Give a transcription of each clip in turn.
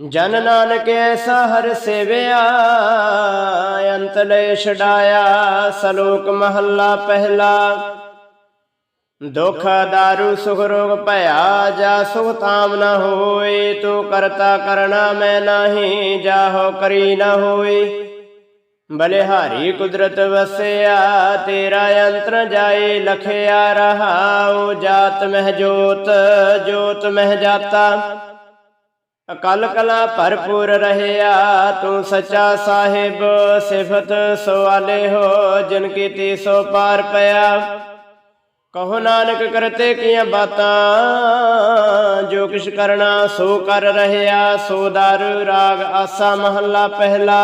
ਜਨ ਨਾਨਕ ਐਸਾ ਹਰ ਸੇਵਿਆ, ਅੰਤ ਲੈ ਛਡਾਇਆ, ਸਲੋਕ ਮਹੱਲਾ ਪਹਿਲਾ। ਦੁਖ ਦਾਰੂ ਸੁਖ ਰੋਗ ਭਇਆ, ਜਾ ਸੁਖ ਤਾਮ ਨ ਹੋਏ, ਤੂੰ ਕਰਤਾ ਕਰਣਾ ਮੈਂ ਨਹੀਂ ਜਾਹੋ ਕਰੀ ਨ ਹੋਏ। ਬਲਿਹਾਰੀ ਕੁਦਰਤ ਵਸਿਆ, ਤੇਰਾ ਅੰਤਰ ਜਾਏ, ਲਖਿਆ ਰਹਾਉ, ਜਾਤ ਮਹਿ ਜੋਤ ਜੋਤ ਮਹਿ ਜਾਤਾ। ਅਕਲ ਕਲਾ ਭਰਪੂਰ ਰਹਿਆ, ਤੂੰ ਸੱਚਾ ਸਾਹਿਬ, ਸਿਫਤ ਸਵਾਲੇ ਹੋ, ਜਿਨ ਕੀਤੀ ਸੋ ਪਾਰ ਪਿਆ। ਕਹੋ ਨਾਨਕ ਕਰਤੇ ਕੀਆਂ ਬਾਤਾਂ, ਜੋ ਕਿਛ ਕਰਨਾ ਸੋ ਕਰ ਰਹਿਆ, ਸੋ ਦਰ ਰਾਗ ਆਸਾ ਮਹੱਲਾ ਪਹਿਲਾ।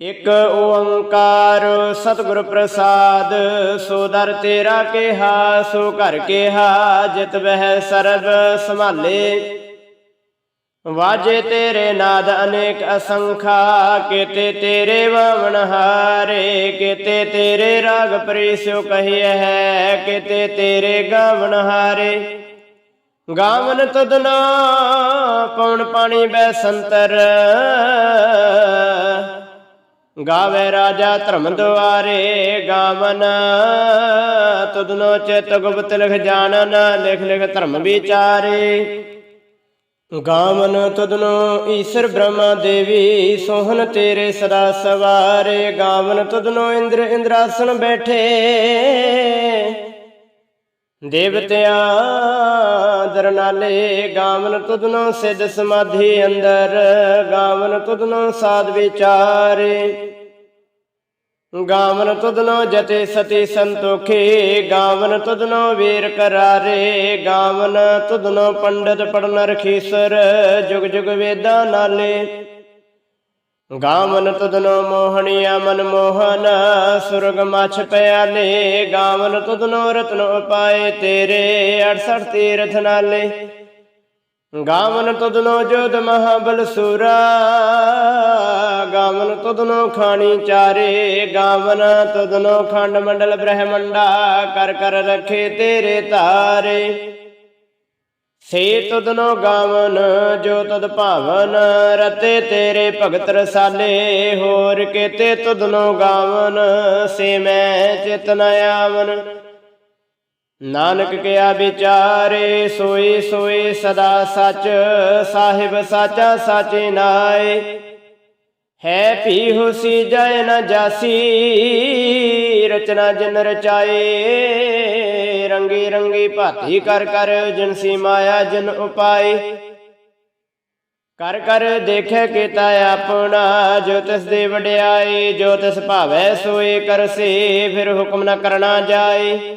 ਇਕ ਓੰਕਾਰ ਸਤਿਗੁਰ ਪ੍ਰਸਾਦ, ਸੋ ਦਰ ਤੇਰਾ ਕਿਹਾ, ਸੋ ਘਰ ਕਿਹਾ, ਜਿਤ ਵਹਿ ਸਰਬ ਸੰਭਾਲੇ। ਵਾਜੇ ਤੇਰੇ ਨਾਦ ਅਨੇਕ ਅਸੰਖਾ, ਕੀਤੇ ਤੇਰੇ ਵਾਵਣ ਹਾਰੇ, ਕੀਤੇ ਤੇਰੇ ਰਾਗ ਪ੍ਰੀਸਿਓ ਕਹੀਏ ਹੈ, ਕੀਤੇ ਤੇਰੇ ਗਾਵਣ ਹਾਰੇ। ਗਾਵਨ ਤੁਧਨਾ ਪਉਣ ਪਾਣੀ ਬੈ ਸੰਤਰ ਗਾਵੇ ਰਾਜਾ ਧਰਮ ਦੁਆਰੇ ਗਾਵਨ ਤੁਧਨੋ ਚਿਤ ਗੁਪਤ ਲਿਖ ਜਾਣਨ, ਲਿਖ ਲਿਖ ਧਰਮ ਵਿਚਾਰੇ। ਗਾਵਨ ਤੁਧਨੋ ਈਸ਼ਰ ਬ੍ਰਹਮਾ ਦੇਵੀ ਸੋਹਨ ਤੇਰੇ ਸਦਾ ਸਵਾਰੇ, ਗਾਵਨ ਤੁਧਨੋ ਇੰਦਰ ਇੰਦਰਾਸਣ ਬੈਠੇ। ਦੇਵਤਿਆ ਦਰਨਾਲੇ, ਗਾਵਨ ਤੁਧਨੋ ਸਿੱਧ ਸਮਾਧੀ ਅੰਦਰ, ਗਾਵਨ ਤੁਧਨੋ ਸਾਧ ਵਿਚਾਰੇ। ਗਾਵਨ ਤੁਧਨੋ ਜਤੇ ਸਤੀ ਸੰਤੋਖੇ, ਗਾਵਨ ਤੁਧਨੋ ਵੀਰ ਕਰਾਰੇ, ਗਾਵਨ ਤੁਧਨੋ ਪੰਡਤ ਪੜਨ ਰਖੀਸਰ, ਜੁਗ ਜੁਗ ਵੇਦਾਂ ਨਾਲੇ। ਗਾਵਨ ਤੁਧਨੋ ਮੋਹਣੀਆ ਮਨ ਮੋਹਨ, ਸੁਰਗ ਮਛ ਪਿਆਲੇ, ਗਾਵਨ ਤੁਧਨੋ ਰਤਨ ਉਪਾਏ ਤੇਰੇ 68 ਤੀਰਥ ਨਾਲੇ। ਗਾਵਨ ਤੁਧਨੋ ਜੋਧ ਮਹਾਬਲ ਸੂਰਾ, ਗਾਵਨ ਤੁਧਨੋ ਖਾਣੀ ਚਾਰੇ, ਗਾਵਨ ਤੁਧਨੋ ਖੰਡ ਮੰਡਲ ਬ੍ਰਹਮੰਡਾ, ਕਰ ਕਰ ਰਖੇ ਤੇਰੇ ਤਾਰੇ। ਸੇ ਤੁਧਨੋ ਗਾਵਨ ਜੋ ਤਦ ਭਾਵਨ, ਰਤੇ ਤੇਰੇ ਭਗਤ ਰਸਾਲੇ, ਹੋਰ ਕੀਤੇ ਤੁਧਨੋ ਗਾਵਨ, ਸੇ ਮੈਂ ਚਿਤ ਆਵਨ। ਨਾਨਕ ਕਿਆ ਵਿਚਾਰੇ ਸੋਏ ਸੋਏ ਸਦਾ ਸੱਚ, ਸਾਹਿਬ ਸਾਚਾ ਸਾਚੇ ਨਾਏ। ਹੈ ਪੀ ਹੁਸੀ ਜੈ ਨ ਜਾਸੀ, ਰਚਨਾ ਜਨ ਰਚਾਏ। ਰੰਗੀ ਰੰਗੀ ਭਾਤੀ ਕਰ ਕਰ ਜਨਸੀ ਮਾਇਆ ਜਿਨ ਉਪਾਏ। ਕਰ ਕਰ ਦੇਖੇ ਕੀਤਾ ਆਪਣਾ, ਜੋ ਤਿਸ ਦੀ ਵਡਿਆਈ ਜੋ ਤਿਸ ਭਾਵੈ ਸੋਏ ਕਰਸੇ, ਫਿਰ ਹੁਕਮ ਨ ਕਰਨਾ ਜਾਏ।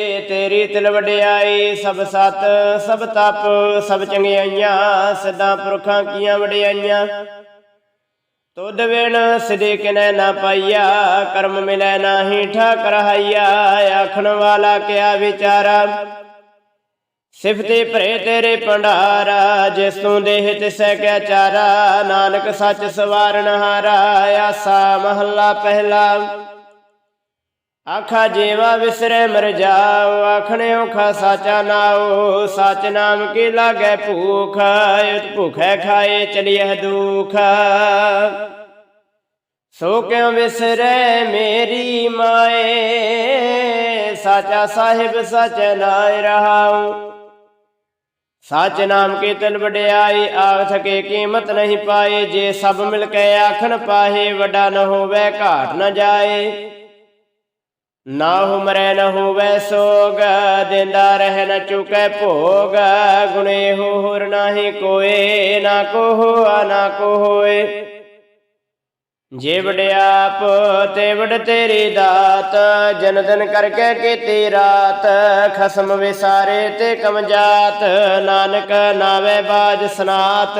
ਤੇਰੀ ਤਿਲ ਵਡਿਆਈ ਸਭ ਸਤ, ਸਭ ਤਪ, ਸਭ ਚੰਗਿਆਈਆਂ, ਸਿੱਧਾ ਪੁਰਖਾਂ ਕੀਆਂ ਵਡਿਆਈਆਂ। ਤੁਧ ਵਿਣ ਸਿਦੇ ਕਿਨੈ ਨਾ ਪਾਈਆ, ਕਰਮ ਮਿਲੈ ਨਾਹੀ ਠਾਕ ਰਹਾਈਆ ਆਖਣ ਵਾਲਾ ਕਿਆ ਵਿਚਾਰਾ? ਸਿਫਤੇ ਭਰੇ ਤੇਰੇ ਭੰਡਾਰਾ, ਜਿਸ ਤੂੰ ਦੇਹ ਤਿਸੈ ਕਿਆ ਚਾਰਾ? ਨਾਨਕ ਸੱਚ ਸਵਾਰਨ ਹਾਰਾ, ਆਸਾ ਮਹੱਲਾ ਪਹਿਲਾ। ਆਖਾ ਜੇਵਾ ਵਿਸਰੇ ਮਰ ਜਾਓ ਆਖਣਿਓ ਖਾ ਸਾਚਾ ਨਾਓ ਸਚ ਨਾਮ ਕੀ ਲਾਗੈ ਭੂਖ ਉਤ ਭੁਖੈ ਖਾਏ ਚਲਿਐ ਦੁਖ। ਸੋ ਕਿਉ ਵਿਸਰੈ ਮੇਰੀ ਮਾਏ, ਸਾਚਾ ਸਾਹਿਬ ਸਚ ਨਾਇ ਰਹਾਉ। ਸਚ ਨਾਮ ਕੀ ਤਿਲ ਵਡਿਆਈ, ਆਖ ਥਕੇ ਕੀਮਤ ਨਹੀਂ ਪਾਏ, ਜੇ ਸਭ ਮਿਲ ਕੇ ਆਖਣ ਪਾਹੇ, ਵੱਡਾ ਨ ਹੋਵੇ, ਘਾਟ ਨ ਜਾਏ। ਨਾ ਹੁਮਰੈ ਨ ਹੋਵੇ ਸੋਗ, ਦਿੰਦਾ ਰਹਿ ਨ ਚੁਕੈ ਭੋਗ। ਗੁਣੇ ਹੋ ਹੋਰ ਨਾਹੀ ਕੋਏ, ਨਾ ਕੋ ਹੋਆ ਨਾ ਕੋ ਹੋਏ ਜੇ ਵਡਿਆਪ ਤੇ ਵਡ ਤੇਰੀ ਦਾਤ। ਜਨ ਦਿਨ ਕਰਕੇ ਕੀਤੀ ਰਾਤ। ਖਸਮ ਵਿਸਾਰੇ ਤੇ ਕਮਜਾਤ ਨਾਨਕ ਨਾਵੇ ਬਾਜ ਸਨਾਤ।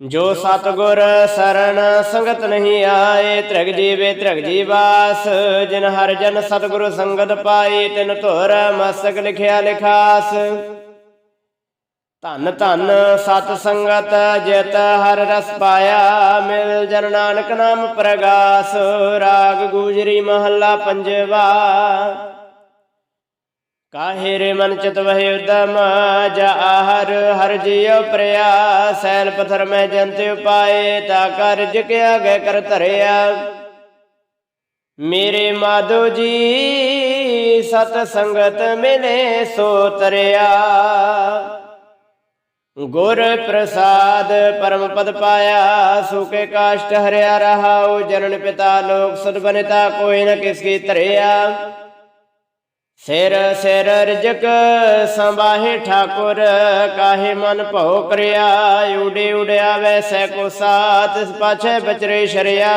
ਜੋ ਸਤਗੁਰ ਸਰਣ ਸੰਗਤ ਨਹੀਂ ਆਏ, ਤ੍ਰਿਗ ਜੀਵੇ ਤ੍ਰਿਗ ਜੀਵਾਸ, ਜਿਨ ਹਰ ਜਨ ਸਤਗੁਰ ਸੰਗਤ ਪਾਈ ਤਿਨ ਧੁਰ ਮਸਕ ਲਿਖਿਆ ਲਿਖਾਸ। ਧੰਨ ਧੰਨ ਸਤ ਸੰਗਤ, ਜਿਤ ਹਰ ਰਸ ਪਾਇਆ, ਮਿਲ ਜਨ ਨਾਨਕ ਨਾਮ ਪ੍ਰਗਾਸ, ਰਾਗ ਗੂਜਰੀ ਮਹੱਲਾ ਪੰਜਵਾ। ਕਾਹੇ ਰੇ ਮਨ ਚਿਤ ਵਹਿ ਉਦਮ ਜਾ ਹਰ ਹਰ ਜਿਉ ਪ੍ਰਿਆ ਸੈਲ ਪਥਰ ਮੈਂ ਜੰਤ ਉਪਾਏ, ਤਾ ਕਾਰਜ ਕਿਆ ਗੈ ਕਰ ਧਰਿਆ। ਮੇਰੇ ਮਾਧੋ ਜੀ, ਸਤ ਸੰਗਤ ਮਿਲੇ ਸੋ ਤਰਿਆ। ਗੁਰ ਪ੍ਰਸਾਦ ਪਰਮ ਪਦ ਪਾਇਆ ਸੁਕੇ ਕਾਸ਼ਟ ਹਰਿਆ ਰਹਾਉ, ਜਨਨ ਪਿਤਾ ਲੋਕ ਸਦ ਬਨਿਤਾ, ਕੋਈ ਨ ਕਿਸ ਕੀ ਧਰਿਆ। ਸਿਰ ਸਿਰ ਰਜਕ ਸੰਭਾਹੇ ਠਾਕੁਰ, ਕਾਹੇ ਮਨ ਭਉ ਕਰਿਆ? ਉਡੇ ਉਡਿਆ ਵੈਸੈ ਕੋ ਸਾਤ ਪਾਛੇ ਬਚਰੇ ਸ਼ਰਿਆ।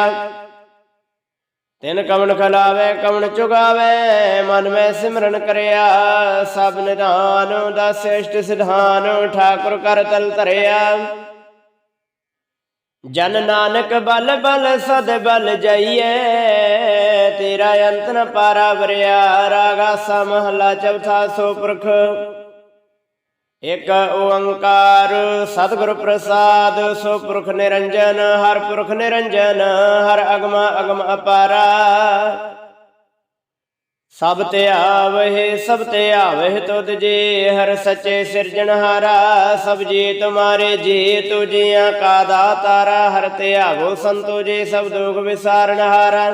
ਤਿਨ ਕਵਣ ਖਲਾਵੇ ਕਵਣ ਚੁਗਾਵੇ, ਮਨ ਮੈਂ ਸਿਮਰਨ ਕਰਿਆ। ਸਭ ਨਿਧਾਨ ਦਾ ਸ੍ਰੇਸ਼ਟ ਸਿਧਾਨ ਠਾਕੁਰ ਕਰ ਤਲ ਧਰਿਆ। ਜਨ ਨਾਨਕ ਬਲ ਬਲ ਸਦ ਬਲ ਜਾਈਏ ਤੇਰਾ ਅੰਤ ਨ ਪਾਰਾ ਵਰਿਆ, ਰਾਗਾ ਸਾ ਮਹਲਾ ਚੌਥਾ ਸੋ ਪੁਰਖ ਇਕ ਓੰਕਾਰ ਸਤਿਗੁਰ ਪ੍ਰਸਾਦ ਸੋ ਪੁਰਖ ਨਿਰੰਜਨ, ਹਰ ਪੁਰਖ ਨਿਰੰਜਨ, ਹਰ ਅਗਮ ਅਗਮ ਅਪਾਰਾ। ਸਭ ਤੇ ਆਵਹਿ, ਸਭ ਤੇ ਆਵਹਿ ਤੁਧ ਜੀ, ਹਰ ਸੱਚੇ ਸਿਰਜਣਹਾਰਾ ਸਭ ਜੀ ਤੁਮਾਰੇ ਜੀ ਤੁਜੀਆਂ ਕਾ ਦਾਤਾਰਾ ਹਰ ਤੇ ਆਵੋ ਸੰਤੋ ਜੀ, ਸਭ ਦੁਖ ਵਿਸਾਰਣਹਾਰਾ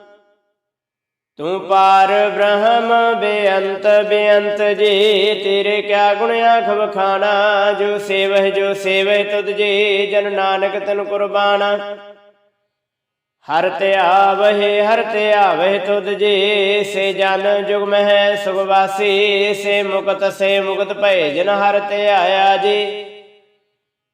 ਤੂੰ ਪਾਰ ਬ੍ਰਹਮ ਬੇਅੰਤ ਬੇਅੰਤ ਜੀ, ਤੇਰੇ ਕਿਆ ਗੁਣ ਆਖ ਵਖਾਣਾ ਜੋ ਸੇਵਹਿ ਜੋ ਸੇਵਹਿ ਤੁਧ ਜੀ, ਜਨ ਨਾਨਕ ਤਨ ਕੁਰਬਾਨਾ। ਹਰ ਤੇ ਆਵਹਿ, ਹਰ ਤੇ ਆਵਹਿ ਤੁਧ ਜੀ, ਸੇ ਜਨ ਜੁਗ ਮਹਿ ਸੁਖ ਵਾਸੀ, ਸੇ ਮੁਕਤ ਸੇ ਮੁਕਤ ਭੈ ਜਨ ਹਰ ਤੇ ਆਇਆ ਜੀ।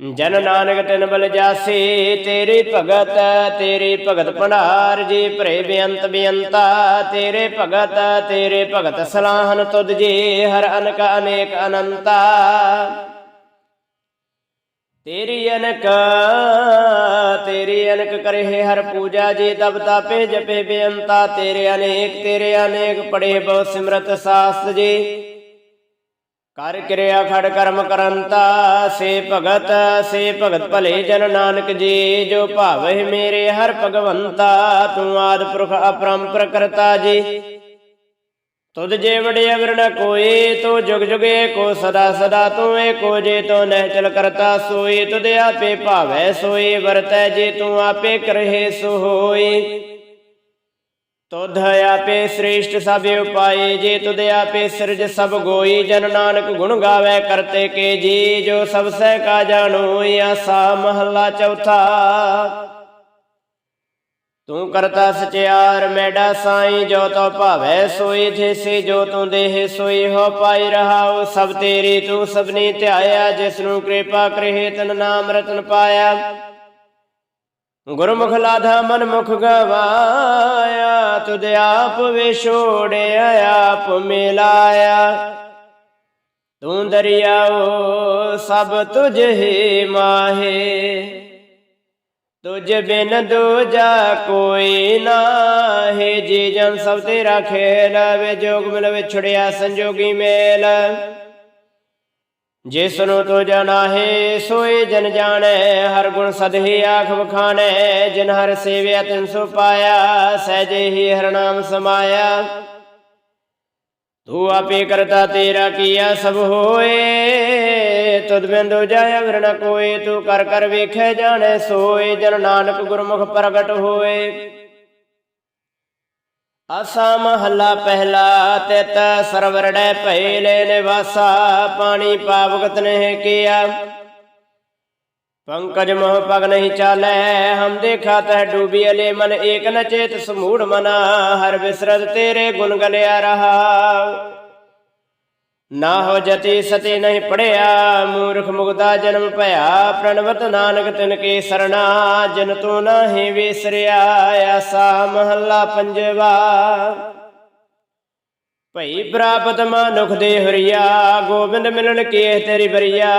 ਜਨ ਨਾਨਕ ਤਿਨ ਬਲ ਜਾਸੀ, ਤੇਰੀ ਭਗਤ ਤੇਰੀ ਭਗਤ ਭੰਡਾਰ, ਜੀ ਭਰੇ ਬੇਅੰਤ ਬੇਅੰਤਾ, ਤੇਰੇ ਭਗਤ ਤੇਰੇ ਭਗਤ ਸਲਾਹਨ ਤੁਧ ਜੀ, ਹਰ ਅਨਕ ਅਨੇਕ ਅਨੰਤਾ। ਤੇਰੀ ਅਨਕ ਤੇਰੀ ਅਨਕ ਕਰੇ ਹਰ ਪੂਜਾ ਜੀ, ਤਬ ਤਾਪੇ ਜਪੇ ਬੇਅੰਤਾ। ਤੇਰੇ ਅਨੇਕ ਤੇਰੇ ਅਨੇਕ ਪੜੇ ਬਹੁ ਸਿਮਰਤ ਸਾਸਤ ਜੀ। ਕਰ ਕਿਰਿਆ ਖੜ ਕਰਮ ਕਰੰਤਾ, ਸੇ ਭਗਤ ਸੇ ਭਗਤ ਭਲੇ ਜਨ ਨਾਨਕ ਜੀ, ਜੋ ਭਾਵਹਿ ਮੇਰੇ ਹਰ ਭਗਵੰਤਾ, ਤੂੰ ਆਦ ਪੁਰਖ ਅਪਰੰਪਰ ਕਰਤਾ ਜੀ। ਤੁਧ ਜੇ ਵਡਿਆ ਵਿਰਣ ਕੋਈ, ਤੂੰ ਜੁਗ ਜੁਗ ਏਕੋ ਸਦਾ ਸਦਾ ਤੂੰ ਏਕੋ ਜੇ ਤੋ ਨਹਿ ਕਰਤਾ ਸੋਈ, ਤੁਧ ਆਪੇ ਭਾਵੈ ਸੋਈ ਵਰਤੈ ਜੇ ਤੂੰ ਆਪੇ ਕਰਹਿ ਸੋ ਹੋਈ ਤੁਧ ਆਪੇ ਸ੍ਰੇਸ਼ਟ ਸਭ ਉਪਾਏ ਜੇ ਤੁਧ ਆਪੇ ਸਿਰਜ ਸਭ ਗੋਈ, ਜਨ ਨਾਨਕ ਗੁਣ ਗਾਵੇ ਕਰਤੇ ਕੇ ਜੀ, ਜੋ ਸਭ ਸਹਿ ਕਾ ਜਾਣੋ ਆਸਾ ਮਹੱਲਾ ਚੌਥਾ। ਤੂੰ ਕਰਤਾ ਸਚਿਆਰ, ਮੈਡਾ ਸਾਈ, ਜੋ ਤੋ ਭਾਵੈ ਸੋਈ ਥੇਸੇ ਜੋ ਤੂੰ ਦੇਹ ਸੋਈ, ਹੋ ਪਾਈ ਰਹਾਉ, ਸਭ ਤੇਰੀ ਤੂੰ ਸਭਨੀ ਧਿਆਇਆ ਜਿਸ ਨੂੰ ਕਿਰਪਾ ਕਰੇ, ਤਨ ਨਾਮ ਰਤਨ ਪਾਇਆ। ਗੁਰਮੁਖ ਲਾਧਾ ਮਨ ਮੁਖ ਗਵਾਇਆ, ਤੁਧ ਆਪ ਵਿਛੋੜਿਆ, ਆਪ ਮਿਲਾਇਆ। ਤੂੰ ਦਰਿਆਓ, ਸਭ ਤੁਝ ਹੀ ਮਾਹੇ। ਤੁਝ ਬਿਨ ਦੂਜਾ ਕੋਈ ਨਾਹੀ। ਜੀ ਜਨ ਸਭ ਤੇਰਾ ਖੇਲ ਵੇ ਜੋਗ ਮਿਲ ਵਿਛੜਿਆ ਸੰਜੋਗੀ ਮੇਲ। ਜਿਸ ਨੂੰ ਤੋ ਜਨਾਹੇ ਸੋਏ ਜਨ ਜਾਣੈ, ਹਰ ਗੁਣ ਸਦਹੀ ਆਖ ਬਖਾਣੈ ਜਿਨ ਹਰ ਸੇਵਿਆ ਤਿਨ ਸੋ ਪਾਇਆ, ਸਹਿਜੇ ਹੀ ਹਰ ਨਾਮ ਸਮਾਇਆ। ਤੂੰ ਆਪੇ ਕਰਤਾ ਤੇਰਾ ਕੀਆ ਸਭ ਹੋਏ, ਤੁਧ ਬਿੰਦੂ ਜਾਇ ਵਿਰਣ ਕੋਏ, ਤੂੰ ਕਰ ਕਰ ਵੇਖੈ ਜਾਣੈ, ਸੋਏ ਜਨ ਨਾਨਕ ਗੁਰਮੁਖ ਪ੍ਰਗਟ ਹੋਏ। ਆਸਾ ਮਹੱਲਾ ਪਹਿਲਾ, ਤਿਤ ਸਰਵਰੜੈ ਭਈ ਲੈ ਨਿਵਾਸਾ, ਪਾਣੀ ਪਾਵਗਤ ਨਹਿ ਕੀਆ। ਪੰਕਜ ਮੋਹ ਪਗ ਨਹੀਂ ਚਾਲੈ, ਹਮ ਦੇਖਾ ਤਹ ਡੂਬੀ ਅਲੇ ਮਨ, ਏਕ ਨ ਚੇਤ ਸਮੂੜ ਮਨਾ, ਹਰ ਵਿਸਰਤ ਤੇਰੇ ਗੁਣ ਗਲਿਆ ਰਹਾ। ਨਾ ਹੋ ਜਤੀ ਸਤੇ ਨਹੀਂ ਪੜਿਆ, ਮੂਰਖ ਮੁਗਦਾ ਜਨਮ ਭਇਆ, ਪ੍ਰਣਵਤ ਨਾਨਕ ਤਿਨ ਕੇ ਸਰਣਾ, ਜਨ ਤੂੰ ਨਾਹੀ ਵਿਸਰਿਆ, ਆਸਾ ਮਹੱਲਾ ਪੰਜਵਾ। ਭਈ ਪ੍ਰਾਪਤ ਮਨੁਖ ਦੇ ਹਰੀਆ, ਗੋਬਿੰਦ ਮਿਲਣ ਕੇ ਤੇਰੀ ਬਰੀਆ,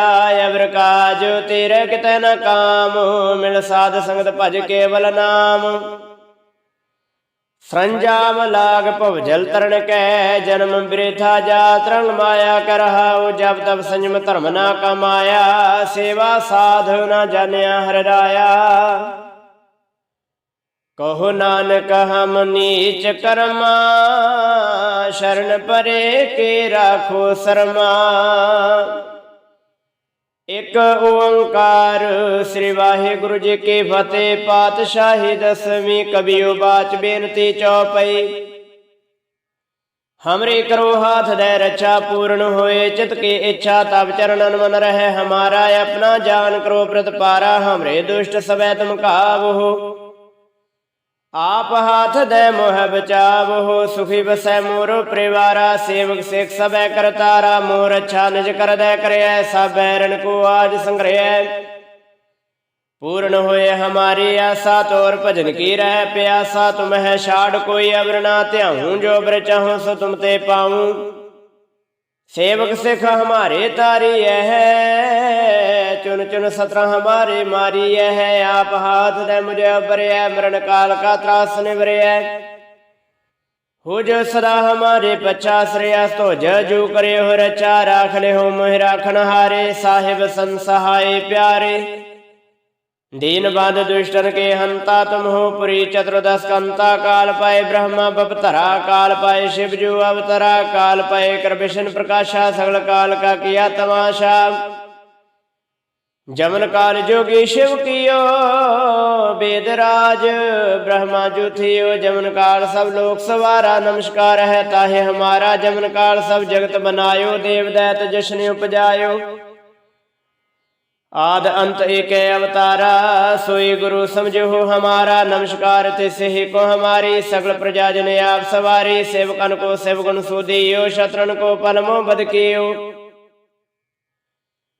ਅਵਰ ਕਾਜ ਤੇਰੇ ਕਿਤੇ ਨਾ ਕਾਮ, ਮਿਲ ਸਾਧ ਸੰਗਤ ਭਜ ਕੇਵਲ ਨਾਮ। ਸੰਜਾਮ ਲਾਗ ਭਵ ਜਲ ਤਰਨ ਕੈ, ਜਨਮ ਬ੍ਰਿਥਾ ਜਾ ਤਰੰਗ ਮਾਇਆ ਕਰਹਾਉ, ਜਬ ਤਬ ਸੰਜਮ ਧਰਮ ਨਾ ਕਮਾਇਆ, ਸੇਵਾ ਸਾਧ ਨਾ ਜਾਣਿਆ ਹਰਿ ਰਾਇਆ ਕਹੋ ਨਾਨਕ ਹਮ ਨੀਚ ਕਰਮਾ, ਸ਼ਰਨ ਪਰੇ ਕੇ ਰਾਖੋ ਸਰਮਾ। ਇਕ ਓੰਕਾਰ ਸ੍ਰੀ ਵਾਹਿਗੁਰੂ ਜੀ ਕੀ ਫਤਿਹ, ਪਾਤਸ਼ਾਹੀ ਦਸਵੀਂ ਕਬੀਓ ਬਾਚ ਬੇਨਤੀ ਚੌਪਈ। ਹਮਰੇ ਕਰੋ ਹਾਥ ਦੇ ਰਚਾ ਪੂਰਨ ਹੋਏ, ਚਿਤ ਕੀ ਇੱਛਾ ਤਬ ਚਰਨਨ ਮਨ ਰਹਿ, ਹਮਾਰਾ ਆਪਣਾ ਜਾਨ ਕਰੋ ਪ੍ਰਤਪਾਰਾ, ਹਮਰੇ ਦੁਸ਼ਟ ਸਵੈ ਤੁਮ ਕਾਵੋ। ਆਪ ਹਾਥ ਦੇ ਮੋਹ ਬਚਾਵੋ ਸੁਖੀ ਬਸੈ ਮੋਰ ਪਰਿਵਾਰਾ, ਸੇਵਕ ਸਿਖ ਸਭੈ ਕਰਤਾਰਾ ਮੋਰ ਅੱਛਾ ਨਿਜ ਕਰਦੈ ਕਰਿਐ, ਸਭੈ ਰਣ ਕੋ ਆਜ ਸੰਗ੍ਰਹਿ ਪੂਰਨ ਹੋਏ ਹਮਾਰੀ ਆਸਾ, ਤੋਰ ਭਜਨ ਕੀ ਰਹਿ ਪਿਆਸਾ ਤੁਮਹਿ ਛਾੜ ਕੋਈ ਅਵਰ ਨਾ ਧਿਆਉ, ਜੋ ਬਰ ਚਾਹੋ ਸੋ ਤੁਮ ਤੇ ਪਾਉ। ਸੇਵਕ ਸਿਖ ਹਮਾਰੇ ਤਾਰੀ ਹੈ ਚੁਨ ਚੁਨ ਸਤਰਾ ਹਮਾਰੇ ਮਾਰੀ ਹੈ ਆਪ ਹਾਥ ਦੇ ਮੁਝੇ ਬਰਿਆ ਮਰਨ ਕਾਲ ਕਾ ਤਰਾਸ ਨਿਵਰਿਆ ਹੋ ਸਦਾ ਹਮਾਰੇ ਪਛਾ ਸ੍ਰਿਆ ਤੋ ਜੂ ਕਰੇ ਹੋ ਰਚਾ, ਰਾਖ ਲੈ ਹੋ ਮੋਹਿ ਰਾਖਣ ਹਾਰੇ, ਸਾਹਿਬ ਸੰਸਹਾਏ ਪਿਆਰੇ। ਦੀਨ ਬਾਦ ਦੁਸ਼ਟਨ ਕੇ ਹੰਤਾ ਤੁਮ ਹੋ ਪੁਰੀ ਚਤੁਰਦਸ ਕੰਤਾ ਕਾਲ ਪਾਏ ਬ੍ਰਹਮਾ ਬਪਤਰਾ ਕਾਲ ਪਾਏ ਸ਼ਿਵ ਜੂ ਅਵਤਰਾ, ਕਾਲ ਪਾਏ ਕਰ ਪ੍ਰਕਾਸ਼ਾ, ਸਗਲ ਕਾਲ ਕਾ ਕੀਆ ਤਮਾਸ਼ਾ। ਜਮਨ ਕਾਲ ਜੋਗੀ ਸ਼ਿਵ ਕੀਓ, ਬੇਦ ਰਾਜ, ਬ੍ਰਹਮਾ ਜੁਥਿਓ ਜਮਨ ਕਾਲ ਸਭ ਲੋਕ ਸਵਾਰਾ, ਨਮਸਕਾਰ ਹੈ ਤਾਹੇ ਹਮਾਰਾ, ਜਮਨ ਕਾਲ ਸਭ ਜਗਤ ਬਨਾਇਓ, ਦੇਵ ਦੈਤ ਜਸ਼ਨ ਉਪਜਾਇਓ। ਆਦ ਅੰਤ ਏਕੈ ਅਵਤਾਰਾ, ਸੋਈ ਗੁਰੂ ਸਮਝੋ ਹਮਾਰਾ, ਨਮਸਕਾਰ ਤੇ ਹੀ ਕੋ ਹਮਾਰੀ, ਸਗਲ ਪ੍ਰਜਾ ਜਨ ਆਪ ਸਵਾਰੀ, ਸੇਵਕਨ ਕੋ ਸੇਵਗੁਣ ਸੁਦੀਓ ਸ਼ਤਰਨ ਕੋ ਪਲਮੋ ਬਦ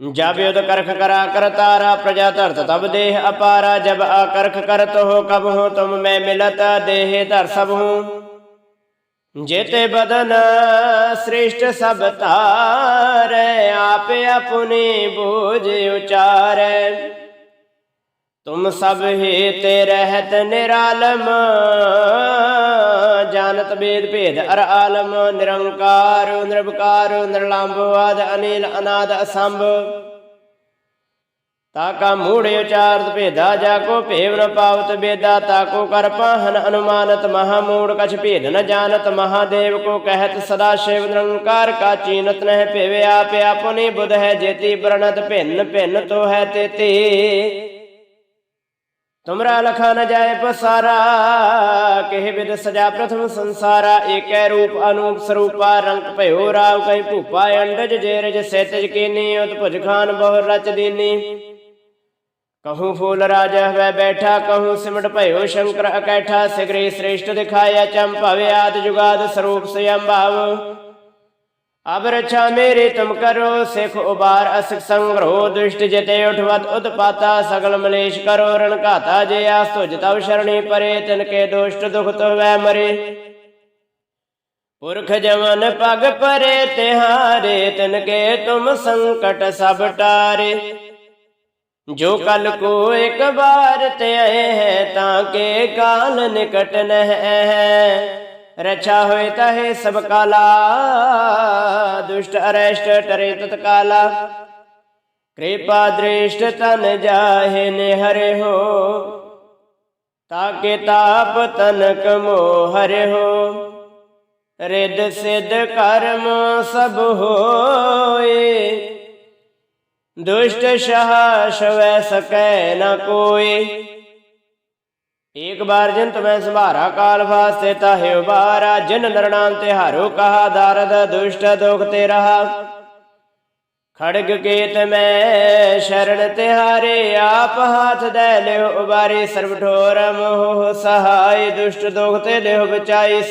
ਜਬ ਯੁਧ ਕਰਖ ਕਰਾ ਕਰਤਾਰਾ ਪ੍ਰਜਾ ਧਰਤ, ਤਬ ਦੇਹ ਅਪਾਰਾ, ਜਬ ਆਕਰਖ ਕਰਤ ਹੋ, ਕਬ ਹੋ, ਤੁਮ ਮੈਂ ਮਿਲਤ, ਦੇਹ ਧਰ ਸਭ ਹੂੰ। ਜੇਤੇ ਬਦਨ ਸ੍ਰੇਸ਼ਟ ਸਭ ਤਾਰੈ ਆਪੇ ਆਪਣੀ ਬੋਝ ਉਚਾਰੈ। ਤੁਮ ਸਭ ਹੀ ਤੇ ਰਹਿਤ ਨਿਰਾਲਮ ਜਾਣਤ ਬੇਦ ਭੇਦ ਅਰ ਆਲਮ ਨਿਰੰਕਾਰ ਨਿਰਭਕਾਰ ਨਿਰਲੰਭ ਆਦ ਅਨੀਲ ਅਨਾਦ ਤਾਕਾ ਮੂੜ ਉਚਾਰਤ ਭੇਦਾ ਜਾ ਕੋ ਭੇਵ ਨ ਪਾਵਤ ਬੇਦਾ ਤਾਕੋ ਕਰ ਪਾਹਨ ਅਨੁਮਾਨਤ ਮਹਾ ਮੂੜ ਕਛ ਭੇਦ ਨ ਜਾਣਤ ਮਹਾਦੇਵ ਕੋ ਕਹਿਤ ਸਦਾ ਸ਼ਿਵ ਨਿਰੰਕਾਰ ਕਾ ਚੀਨਤ ਨਹਿ ਭੇਵੇ ਆਪੇ ਆਪਣੀ ਬੁਧ ਹੈ ਜੇਤੀ ਬਰਣਤ ਭਿੰਨ ਭਿੰਨ ਤੋ ਹੈ ਤੇਤੀ ਤੁਮਰਾ ਲਖਾ ਨ ਜਾਏ ਪਸਾਰਾ, ਕਹਿ ਵਿਦ ਸਜਾ ਪ੍ਰਥਮ ਸੰਸਾਰਾ, ਏਕੈ ਰੂਪ ਅਨੂਪ ਸਰੂਪਾ ਰੰਗ ਭਇਓ ਰਾਵ ਕੈ ਭੂਪਾ, ਅੰਡਜ ਜੇਰਜ ਸੇਤਜ ਕੀਨੀ, ਉਤਭੁਜ ਖਾਨ ਬਹੁ ਰਚ ਦੀਨੀ। ਕਹੂੰ ਫੂਲ ਰਾਜਾ ਹੋਇ ਬੈਠਾ, ਕਹੂੰ ਸਿਮਟ ਭਇਓ ਸ਼ੰਕਰ ਅਕੈਠਾ, ਸਿਗਰੇ ਸ੍ਰੇਸ਼ਟ ਦਿਖਾਇਆ ਚੰਪਾਵੇ ਆਦ ਜੁਗਾਦ ਸਰੂਪ ਸਯੰਭਾਵ ਅਬ ਰਛਾ ਮੇਰੀ ਤੁਮ ਕਰੋ, ਸਿਖ ਉਬਾਰ ਅਸਿਕ ਸੰਗਰੋ ਦੁਸ਼ਟ ਜਿਤੇ ਉਠਵਤ ਉਤਪਾਤਾ, ਸਗਲ ਮਲੇਸ਼ ਕਰੋ, ਰਣ ਘਾਤਾ ਜੇ ਆਸ ਤੁਜ ਤਵ ਸ਼ਰਣੀ ਪਰੇ, ਤਿਨ ਕੇ ਦੁਸ਼ਟ ਦੁਖ ਵੈ ਮਰੇ। ਪੁਰਖ ਜਮਨ ਪਗ ਪਰੇ, ਤਿਹਾਰੇ, ਤਿਨ ਕੇ ਤੁਮ ਸੰਕਟ ਸਭ ਟਾਰੇ। ਜੋ ਕਲ ਕੋ ਇੱਕ ਬਾਰ ਤੇ ਆਏ ਹੈ, ਤਾਂ ਕੇ ਕਾਲ ਨਿਕਟ ਨਹਿ। ਰਛਾ ਹੋਏ ਤਹੇ ਸਭ ਕਾਲਾ ਦੁਸ਼ਟ ਅਰਸ਼ਟ ਟਰੇ ਤਤ ਕਾਲਾ ਕਿਰਪਾ ਦ੍ਰਿਸ਼ਟ ਤਨ ਜਾਹੇ ਨੇ ਹਰੇ ਹੋ ਤਾਕੇ ਤਾਪ ਤਨਕ ਮੋਹ ਹਰੇ ਹੋ ਰਿਦ ਸਿਧ ਕਰਮ ਸਭ ਹੋਏ ਦੁਸ਼ਟ ਸ਼ਹ ਸ਼ਵੈ ਸਕੈ ਨ ਕੋਈ ਏਕ ਬਾਰ ਜਨ ਤਮੈ ਸੰਭਾਰਾ ਕਾਲ ਫਾਸਤੇ ਤਾਹਿ ਉਬਾਰਾ, ਜਿਨ ਨਰਨਾਮ ਤੇ ਹਾਰੋ ਕਹਾ ਦਰਦ, ਦੁਸ਼ਟ ਦੁਖ ਤੇ ਰਹਾ। ਖੜਗ ਕੇਤ ਮੈਂ ਸ਼ਰਣ ਤਿਹਾਰੇ ਆਪ ਹਾਥ ਦੇ ਲਿਓ ਉਬਾਰੇ, ਸਰਬ ਠੋਰ ਮੋਹ ਸਹਾਈ, ਦੁਸ਼ਟ ਦੁਖ ਤੇ ਲਿਓ ਬਚਾਈ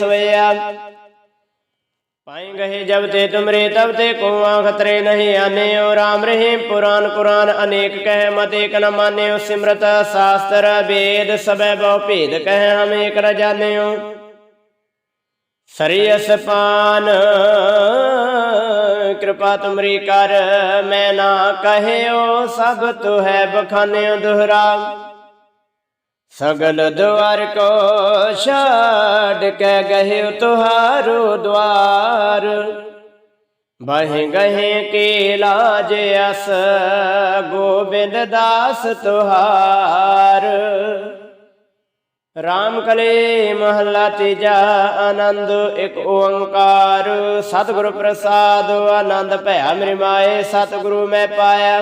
ਸਵਿਆ ਪਾਈ ਗਏ ਜਬ ਤੇ ਤੁਮਰੇ, ਤਬ ਤੇ ਕੋ ਖਤਰੇ ਨਹੀਂ ਆਨੇਓ। RAM ਰਹੀਮ, ਪੁਰਾਨ ਕੁਰਾਨ, ਅਨੇਕ ਕਹਿ ਮਤ ਏਕ ਨ ਮਾਨਿਓ। ਸਿਮਰਤ, ਸਾਸਤਰ, ਵੇਦ ਸਬੈ ਬਹੁ ਭੇਦ ਕਹਿ ਹਮ ਏਕ ਰ ਜਾਣਿਓ। ਸਰੀਅਸ ਪਾਨ ਕਿਰਪਾ ਤੁਮਰੀ ਕਰ, ਮੈਂ ਨਾ ਕਹਿਓ ਸਭ ਤੁ ਹੈ ਬਖਾਨਿਓ ਦੁਹਰਾ। ਸਗਲ ਦੁਆਰ ਕੋ ਛਾੜ ਕੇ ਗਹਿ ਤੁਹਾਰੋ ਦੁਆਰ ਬਹਿ ਗਹਿ ਕੇ ਲਾਜ ਅਸ, ਗੋਬਿੰਦ ਦਾਸ ਤੁਹਾਰ। ਰਾਮ ਕਲੇ ਮਹੱਲਾ ਤੀਜਾ ਆਨੰਦ, ਇੱਕ ਓੰਕਾਰ। ਸਤਿਗੁਰ ਪ੍ਰਸਾਦ ਆਨੰਦ ਭਇਆ ਮੇਰੀ ਮਾਏ, ਸਤਿਗੁਰੂ ਮੈਂ ਪਾਇਆ।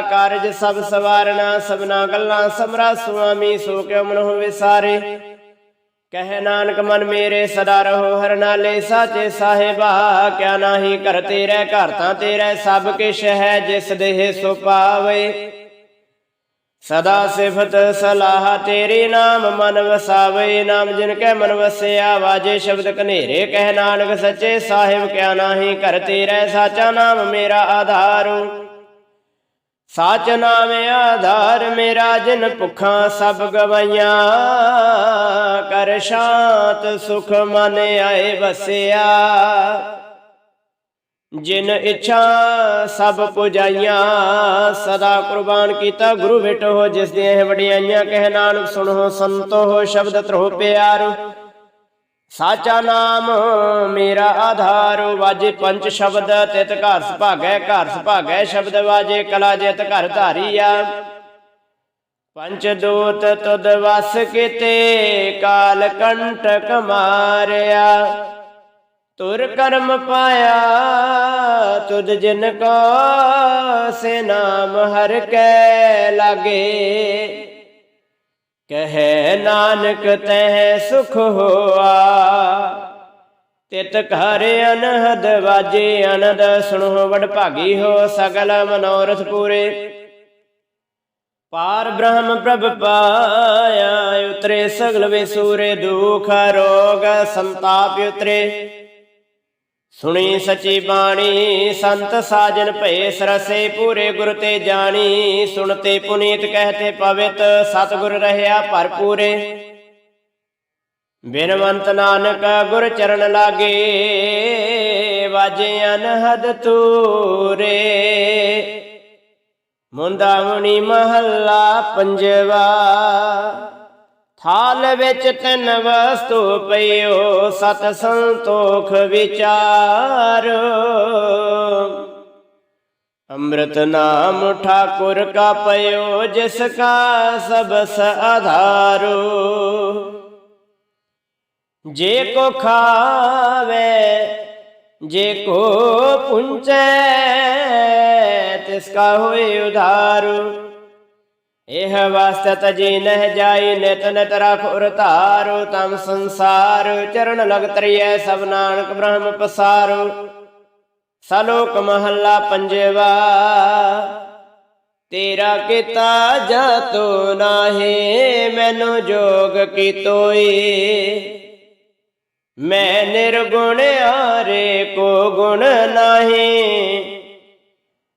ਕਾਰਜ ਸਭ ਸਵਾਰਣਾ ਸਭਨਾ ਗੱਲਾਂ ਸਮਰਾ ਸੁਆਮੀ ਸੋ ਕਿਉ ਮਨਹੁ ਵਿਸਾਰੇ ਕਹਿ ਨਾਨਕ ਮਨ ਮੇਰੇ ਸਦਾ ਰਹੋ, ਹਰ ਨਾਲੇ ਸਾਚੇ ਸਾਹਿਬਾ, ਕਿਆ ਨਾਹੀ ਘਰ ਤੇਰੇ, ਘਰ ਤਾਂ ਤੇਰੇ, ਸਭ ਕਿਛ ਹੈ ਜਿਸ ਦੇਹ ਸੋ ਪਾਵੇ। ਸਦਾ ਸਿਫਤ ਸਲਾਹ ਤੇਰੇ ਨਾਮ ਮਨ ਵਸਾਵੇ, ਨਾਮ ਜਿਨ ਕੈ ਮਨ ਵਸਿਆ, ਵਾਜੇ ਸ਼ਬਦ ਕਨੇਰੇ ਕਹਿ ਨਾਨਕ ਸੱਚੇ ਸਾਹਿਬ, ਕਿਆ ਨਾਹੀ ਘਰ ਤੇਰੇ, ਸਾਚਾ ਨਾਮ ਮੇਰਾ ਆਧਾਰੂ। ਸਾਚ ਨਾਮ ਆਧਾਰ ਮੇਰਾ ਜਿਨ ਭੁੱਖਾਂ ਸਭ ਗਵਾਈਆਂ। ਕਰ ਸ਼ਾਂਤ ਸੁਖ ਮਨ ਆਏ ਵਸਿਆ। ਜਿਨ ਇੱਛਾ ਸਭ ਪੁਜਾਈਆਂ। ਸਦਾ ਕੁਰਬਾਨ ਕੀਤਾ ਗੁਰੂ ਭੇਟੋ ਜਿਸ ਦੀਆਂ ਇਹ ਵਡਿਆਈਆਂ। ਕਹਿ ਨਾਨਕ ਸੁਣੋ ਸੰਤੋ ਹੋ ਸ਼ਬਦ ਤਰੋ ਪਿਆਰ। ਸਾਚਾ ਨਾਮ ਮੇਰਾ ਆਧਾਰ, ਵਾਜੇ ਪੰਜ ਸ਼ਬਦ, ਤਿਤ ਘਰ ਸੁਭਾਗੈ ਘਰ ਸੁਭਾਗੈ ਸ਼ਬਦ, ਵਾਜੇ ਕਲਾ ਜਿਤ ਘਰ ਧਾਰੀਆ। ਪੰਚ ਦੂਤ ਤੁਧ ਵਸ ਕੀਤੇ, ਕਾਲ ਕੰਟਕ ਮਾਰਿਆ। ਤੁਰ ਕਰਮ ਪਾਇਆ, ਤੁਧ ਜਿਨ ਕੋ ਸੇ ਨਾਮ ਹਰ ਕੈ ਲਾਗੇ। ਕਹੈ ਨਾਨਕ ਤਹਿ ਸੁਖ ਹੋਆ। ਤਿਤ ਘਰ ਅਨਹਦ ਵਾਜੇ ਅਨੰਦ, ਸੁਣੋ ਵਡ ਭਾਗੀ ਹੋ ਸਗਲ ਮਨੋਰਥ ਪੂਰੇ। ਪਾਰ ਬ੍ਰਹਮ ਪ੍ਰਭ ਪਾਇਆ, ਉਤਰੇ ਸਗਲ ਵੇ ਸੂਰੇ ਦੁਖ ਰੋਗ ਸੰਤਾਪ ਉਤਰੇ। ਸੁਣੀ ਸਚੀ ਬਾਣੀ, ਸੰਤ ਸਾਜਨ ਭਏ ਸਰਸੇ ਪੂਰੇ ਗੁਰ ਤੇ ਜਾਣੀ। ਸੁਣਤੇ ਪੁਨੀਤ ਕਹਤੇ ਪਵਿੱਤ, ਸਤਿਗੁਰ ਰਹਿਆ ਭਰਪੂਰੇ। ਬਿਨਵੰਤ ਨਾਨਕ ਗੁਰ ਚਰਨ ਲਾਗੇ, ਵਾਜੇ ਅਨਹਦ ਤੂਰੇ ਮੁਨੀ ਮਹੱਲਾ ਪੰਜਵਾ। ਹਾਲ ਵਿੱਚ ਤਿੰਨ ਵਸਤੂ ਪਈਓ, ਸਤ ਸੰਤੋਖ ਵਿਚਾਰ। ਅੰਮ੍ਰਿਤ ਨਾਮ ਠਾਕੁਰ ਕਾ ਪਇਓ ਜਿਸ ਕਾ ਸਬਸ ਆਧਾਰੋ। ਜੇ ਕੋ ਖਾਵੇ, ਜੇ ਕੋ ਪੁੰਚੈ, ਤਿਸ ਕਾ ਹੋਏ ਉਧਾਰੂ। ਇਹ ਵਾਸਤੇ ਜੀ ਨਹਿ ਜਾਈ ਨਿਤ ਨਿਤ ਰਖ ਉਰ ਧਾਰੂ, ਤਮ ਸੰਸਾਰ, ਚਰਨ ਲਗ ਤਰੀਐ ਸਭ ਨਾਨਕ ਬ੍ਰਹਮ ਪਸਾਰੂ। ਸਲੋਕ ਮਹੱਲਾ ਪੰਜਵਾ, ਤੇਰਾ ਕੀਤਾ ਜਾਤੋ ਨਾਹੀ, ਮੈਨੂੰ ਜੋਗ ਕੀ ਤੋਈ ਮੈਂ ਨਿਰਗੁਣ ਆਰੇ ਕੋ ਗੁਣ ਨਹੀਂ।